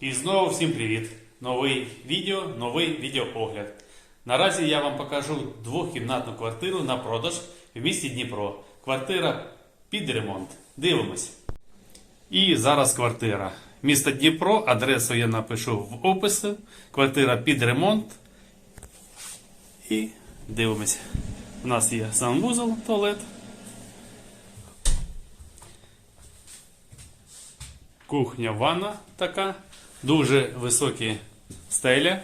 І знову всім привіт! Новий відео, новий відеоогляд. Наразі я вам покажу двохкімнатну квартиру на продаж в місті Дніпро. Квартира під ремонт. Дивимось. І зараз квартира. Місто Дніпро, адресу я напишу в описі. Квартира під ремонт. І дивимось. У нас є санвузол, туалет. Кухня, ванна така, дуже високі стеля.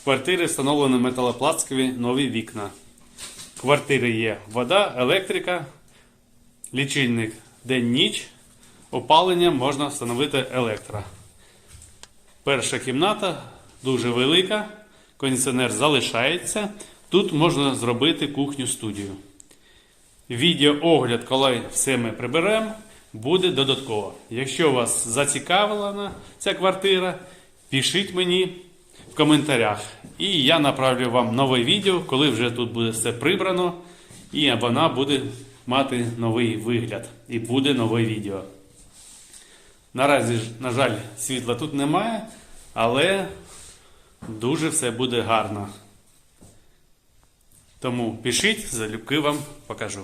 В квартирі встановлені металопластикові нові вікна. В квартирі є вода, електрика, лічильник день-ніч. Опалення можна встановити електро. Перша кімната дуже велика, кондиціонер залишається. Тут можна зробити кухню-студію. Відеоогляд, коли все ми приберемо, буде додатково. Якщо вас зацікавлена ця квартира, пишіть мені в коментарях. І я направлю вам нове відео, коли вже тут буде все прибрано, і вона буде мати новий вигляд. І буде нове відео. Наразі, на жаль, світла тут немає, але дуже все буде гарно. Тому пишіть, залюбки вам покажу.